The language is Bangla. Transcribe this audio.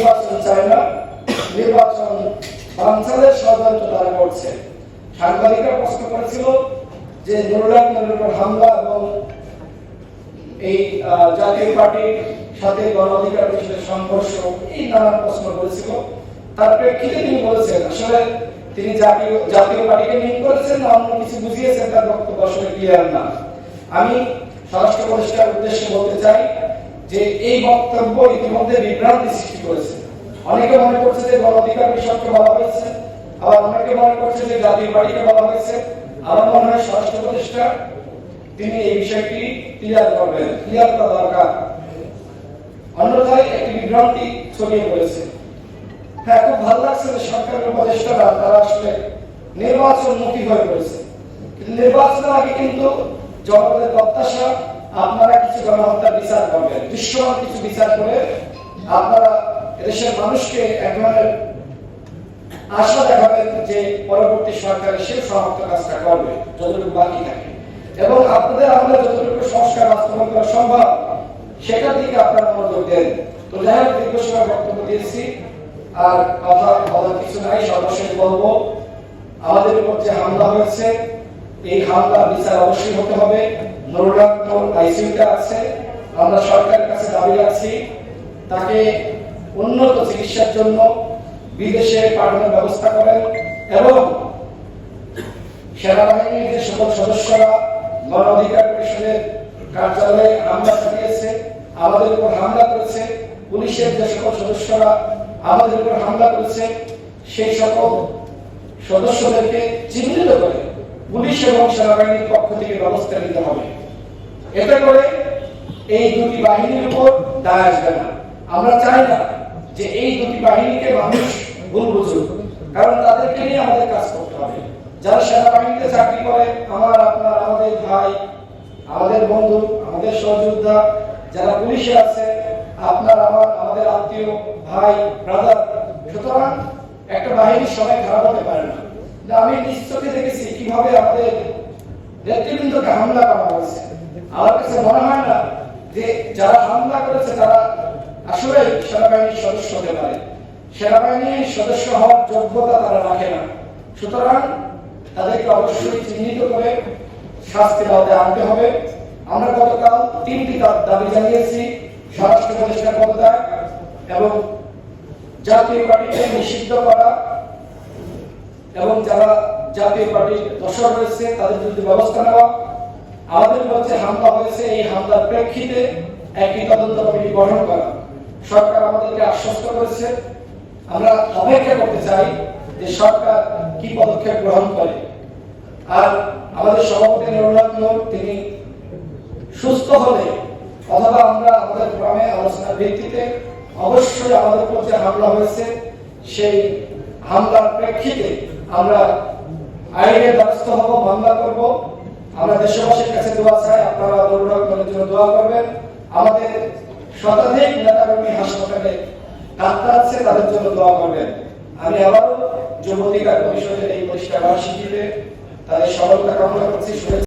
নির্বাচন চায় না, নির্বাচন বাঞ্চালের ষড়যন্ত্র তারা করছে। সাংবাদিকরা প্রশ্ন করেছিল যে নুরুল্লাহ উপর হামলা এবং এই জাতীয় পার্টির সাথে গণ অধিকার পরিষদের সংঘর্ষ, এই নানান প্রশ্ন করেছিল। তার প্রেক্ষিতে তিনি বলেছেন, আসলে তিনি জাতীয় জাতীয় পার্টিকে মিন করেছেন না, অন্য কিছু বুঝিয়েছেন, তার বক্তব্য আসলে ক্লিয়ার না। আমি স্বরাষ্ট্র পরিষ্কার উদ্দেশ্যে বলতে চাই যে এই বক্তব্য ইতিমধ্যে বিভ্রান্তি সৃষ্টি করেছে। অনেকে মনে করছে যে গণ অধিকার পরিষদকে বলা হয়েছে, আবার অনেকে মনে করছে যে জাতীয় পার্টিকে বলা হয়েছে। আমার মনে হয় স্বরাষ্ট্র উপদেষ্টা, তিনি এই বিষয়টি ক্লিয়ার করবেন, ক্লিয়ার করা দরকার। অন্যথায় একটি বিভ্রান্তি ছড়িয়ে পড়েছে। হ্যাঁ খুব ভালো লাগছে যে সরকারের উপদেষ্টারা, তারা আসলে নির্বাচনমুখী হয়ে পড়েছে। নির্বাচনের আগে কিন্তু জনগণের প্রত্যাশা আপনারা কিছু গণহত্যার বিচার করবেন। দৃশ্যমান কিছু বিচার করে আপনারা দেশের মানুষকে এক আশা দেখাবেন যে পরবর্তী সরকার সে সমাপ্ত কাজটা করবে, যতটুকু বাকি থাকে। এবং আপনাদের আমরা যতটুকু সংস্কার বাস্তবায়ন করা সম্ভব, সেটার দিকে আপনারা মনোযোগ দেন। তো যাই হোক, দীর্ঘ সময় বক্তব্য দিয়েছি। আর কথা বলার কিছু নাই, সর্বশেষ বলব, আমাদের উপর যে হামলা হয়েছে এই হামলা বিচার অবশ্যই হতে হবে। আইসিইউতে আছে। আমরা সরকারের কাছে দাবি রাখছি, তাকে উন্নত চিকিৎসার জন্য বিদেশে পাঠানোর ব্যবস্থা করেন এবং সেনাবাহিনীর যে সকল সদস্যরা পরিষদের কার্যালয়ে হামলা চালিয়েছে, আমাদের উপর হামলা করেছে, পুলিশের যে সকল সদস্যরা আমাদের উপর হামলা করেছে, সেই সকল সদস্যদেরকে চিহ্নিত করে পুলিশ এবং সেনাবাহিনীর পক্ষ থেকে ব্যবস্থা নিতে হবে। এতে করে এই দুটি বাহিনীর উপর দায় আসবে না। আমরা চাই না যে এই দুটি বাহিনীকে মানুষ ভুল বুঝুক, কারণ তাদেরকে নিয়ে আমাদের কাজ করতে হবে। যারা সেনাবাহিনীতে চাকরি করে, আমার, আপনার, আমাদের ভাই, আমাদের বন্ধু, আমাদের সহযোদ্ধা, যারা পুলিশে আছে, আপনার, আমার, আমাদের আত্মীয়, ভাই ব্রাদার সুতরাং একটা বাহিনীর সবাই খারাপ হতে পারে না। কিন্তু আমি নিশ্চয়ই দেখেছি কীভাবে আমাদের নেতৃবৃন্দকে হামলা করা হয়েছে। আমার কাছে মনে হয় না যে যারা হামলা করেছে তারা আসলে সেনাবাহিনীর সদস্য হতে পারে। সেনাবাহিনীর সদস্য হওয়ার যোগ্যতা তারা রাখে না। সুতরাং তাদেরকে অবশ্যই চিহ্নিত করে শাস্তি আওতায় আনতে হবে। আমরা গতকাল তিনটি দাবি জানিয়েছি, স্বরাষ্ট্র প্রতিষ্ঠার পদত্যাগ এবং জাতীয় পার্টিকে নিষিদ্ধ করা এবং যারা জাতীয় পার্টির দশর রয়েছে, তাদের বিরুদ্ধে ব্যবস্থা নেওয়া। আমাদের মধ্যে হামলা হয়েছে, এই হামলার প্রেক্ষিতে একটি তদন্ত কমিটি গঠন করা। সরকার আমাদেরকে আশ্বস্ত করেছে। আমরা অপেক্ষা করতে চাই যে সরকার কি পদক্ষেপ গ্রহণ করে। আর আমাদের সভাপতি নুরুল্লাহ তিনি সুস্থ হলে অথবা আমরা আমাদের গ্রামে আলোচনার ভিত্তিতে অবশ্যই আমাদের উপর যে হামলা হয়েছে, সেই হামলার প্রেক্ষিতে আমরা আইনের দ্বারস্থ হব, মামলা করব। আমরা দেশবাসীর কাছে দোয়া চাই, আপনারা দুর্ঘটনার জন্য দোয়া করবেন। আমাদের শতাধিক নেতাকর্মী হাসপাতালে ডাক্তার আছে, তাদের জন্য দোয়া করবেন। আমি আবারও যুব অধিকার কমিশনের এই প্রতিষ্ঠা বার্ষিকীতে তাদের সফলতা কামনা করছি